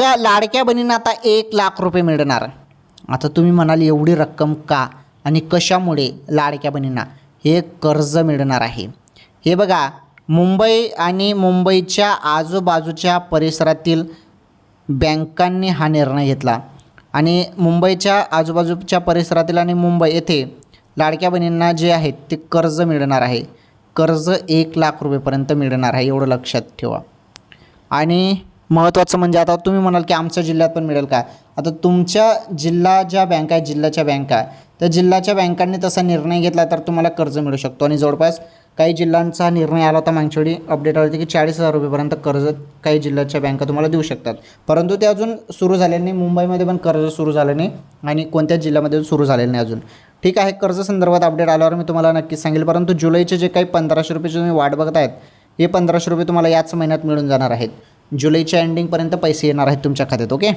बघा लाडक्या बहिणींना आता एक लाख रुपये मिळणार. आता तुम्ही म्हणाल एवढी रक्कम का? आणि कशामुळे लाडक्या बहिणींना हे कर्ज मिळणार आहे? हे बघा मुंबई आणि मुंबईच्या आजूबाजूच्या परिसरातील बँकांनी हा निर्णय घेतला. आणि मुंबईच्या आजूबाजूच्या परिसरातील आणि मुंबई येथे लाडक्या बहिणींना जे आहेत ते कर्ज मिळणार आहे. कर्ज एक लाख रुपयेपर्यंत मिळणार आहे एवढं लक्षात ठेवा. आणि महत्त्वाचं म्हणजे आता तुम्ही म्हणाल की आमच्या जिल्ह्यात पण मिळेल का आता तुमच्या जिल्हा ज्या बँका आहेत जिल्ह्याच्या बँका त्या जिल्ह्याच्या बँकांनी तसा निर्णय घेतला तर तुम्हाला कर्ज मिळू शकतो. आणि जवळपास काही जिल्ह्यांचा निर्णय आला होता मागच्या वेळी अपडेट आली होती की चाळीस हजार रुपयेपर्यंत कर्ज काही जिल्ह्याच्या बँका तुम्हाला देऊ शकतात. परंतु ते अजून सुरू झालेलं नाही. मुंबईमध्ये पण कर्ज सुरू झालं नाही आणि कोणत्याच जिल्ह्यामध्ये सुरू झालेलं नाही अजून. ठीक आहे कर्ज संदर्भात अपडेट आल्यावर मी तुम्हाला नक्कीच सांगेल. परंतु जुलैचे जे काही पंधराशे रुपये तुम्ही वाट आहेत हे पंधराशे रुपये तुम्हाला याच महिन्यात मिळून जाणार आहेत. जुलैच्या एंडिंगपर्यंत पैसे येणार आहेत तुमच्या खात्यात ओके